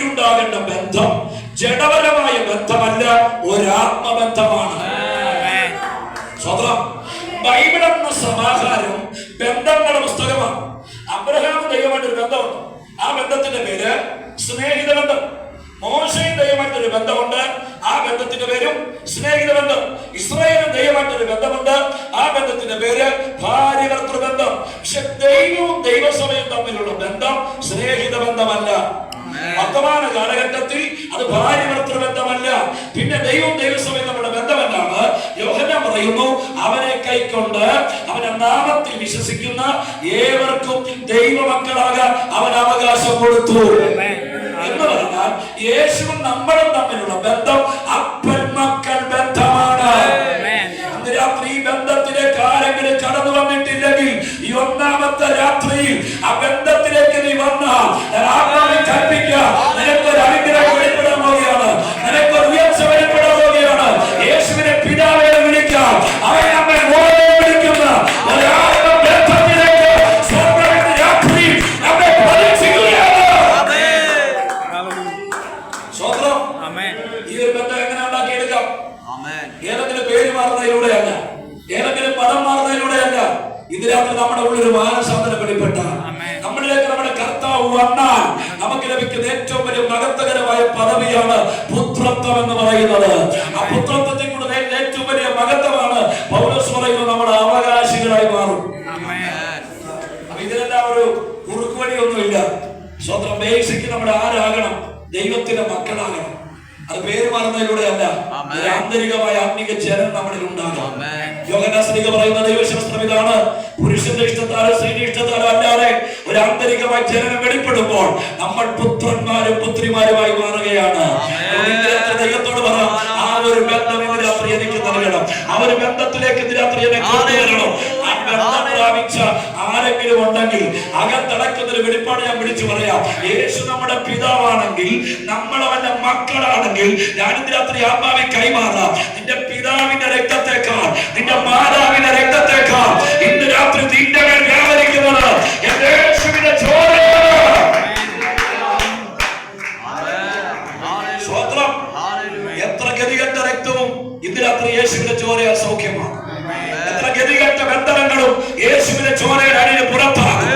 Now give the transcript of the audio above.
എനിക്കുണ്ടാകേണ്ട ബന്ധം ജഡപരമായ ബന്ധമല്ല ഒരാത്മബന്ധമാണ്. സ്വതന്ത്രം. ബൈബിൾ എന്ന സമാഹാരം ബന്ധങ്ങളുടെ പുസ്തകമാണ്. അബ്രഹാം ദൈവമായിട്ടൊരു ബന്ധമുണ്ട്. ആ ബന്ധത്തിന്റെ പേര് സ്നേഹിത ബന്ധം. മോശയും ദൈവമായിട്ടൊരു ബന്ധമുണ്ട്. ആ ബന്ധത്തിന്റെ പേരും സ്നേഹിത ബന്ധം. ഇസ്രായേലും ദൈവമായിട്ടൊരു ബന്ധമുണ്ട്. ആ ബന്ധത്തിന്റെ പേര് ഭാര്യ ബന്ധം. പക്ഷെ ദൈവവും ദൈവസഭയും തമ്മിലുള്ള ബന്ധം സ്നേഹിത ബന്ധമല്ല വർത്തമാന കാലഘട്ടത്തിൽ അത് ഭാര്യ മാത്രം ബന്ധമല്ല പിന്നെ ദൈവം ദൈവസമയം നമ്മുടെ ബന്ധമെന്നാണ് യോഹന പറയുന്നു അവനെ കൈക്കൊണ്ട് അവന്റെ നാമത്തിൽ വിശ്വസിക്കുന്ന ഏവർക്കും ദൈവമക്കളാകാൻ അവൻ അവകാശം കൊടുത്തു. എന്ന് പറഞ്ഞാൽ യേശുവും നമ്മളും തമ്മിലുള്ള ബന്ധം അപ്പൻ മക്കൾ ബന്ധമാണ്. അന്ന് രാത്രി ഈ ബന്ധത്തിലേക്ക് ആരെങ്കിലും കടന്നു വന്നിട്ടില്ലെങ്കിൽ ഈ ഒന്നാമത്തെ രാത്രിയിൽ ആ ബന്ധത്തിലേക്ക് നീ വന്നാൽ ഈ ഒരു ബന്ധം എങ്ങനെ ഉണ്ടാക്കിയെടുക്കാം? ഏതെങ്കിലും പേര് മാറുന്നതിലൂടെയല്ല. ഏതെങ്കിലും പദം മാറുന്നതിലൂടെയല്ല. ഇതിനകത്ത് നമ്മുടെ ഉള്ളിൽ മാനസാന്തരം വെളിപ്പെട്ട. നമ്മളിലേക്ക് നമ്മുടെ കർത്താവ് വന്നാൽ നമുക്ക് ലഭിക്കുന്ന ഏറ്റവും വലിയ മഹത്വകരമായ പദവിയാണ് പുത്രത്വം എന്ന് പറയുന്നത്. ആ പുത്രത്വത്തെ കൂടെ ഏറ്റവും വലിയ മഹത്വമാണ് പൗരസ് പറയുന്നത് നമ്മുടെ അവകാശികളായി മാറും. ഇതിനെല്ലാം ഒരു കുറുക്കുവഴിയൊന്നുമില്ല സ്വന്തം ബേസിക്ക് നമ്മുടെ ആരാകണം? ദൈവത്തിന്റെ മക്കളാകണം. അത് പേര് മാറുന്നതിലൂടെയല്ല അല്ല ആന്തരികമായ ആത്മീക ചരം നമ്മളിൽ യോഗനാസ്ലിക പറയുന്ന ദൈവശാസ്ത്രം ഇതാണ്. പുരുഷന്റെ ഇഷ്ടത്താലോ സ്ത്രീയുടെ ഇഷ്ടത്താലോ അല്ലാതെ ഒരു ആന്തരികമായ ജനനം വെളിപ്പെടുമ്പോൾ നമ്മൾ പുത്രന്മാരും പുത്രിമാരുമായി മാറുകയാണ്. ദൈവത്തോട് പറ ആ ഒരു ബന്ധം ഇന്ന് രാത്രി എനിക്ക് നൽകണം. ആ ഒരു ബന്ധത്തിലേക്ക് ഇന്ന് രാത്രി എന്നെ ആരെങ്കിലും ഉണ്ടെങ്കിൽ അകത്തടക്കുന്നൊരു വെളിപ്പാട് ഞാൻ വിളിച്ചു പറയാം. യേശു നമ്മുടെ പിതാവാണെങ്കിൽ നമ്മൾ അവന്റെ മക്കളാണെങ്കിൽ ഞാൻ രാത്രി ആത്മാവെ കൈമാറാം. നിന്റെ പിതാവിന്റെ രക്തത്തെക്കാൾ നിന്റെ മാതാവിന്റെ രക്തത്തെക്കാൾ ഇന്ന് രാത്രി നിന്റെ മേൽ വ്യാപരിക്കുന്നത് യേശുവിന്റെ ചോര സ്വത്രം എത്ര ഗതികെട്ട രക്തവും ഇന്ന് രാത്രി യേശുവിന്റെ ചോര അസൗഖ്യമാണ് എത്ര ഗതികെട്ട ബന്ധനങ്ങളും യേശുവിന്റെ ചോരയുടെ അടിയിൽ പുറത്താകും.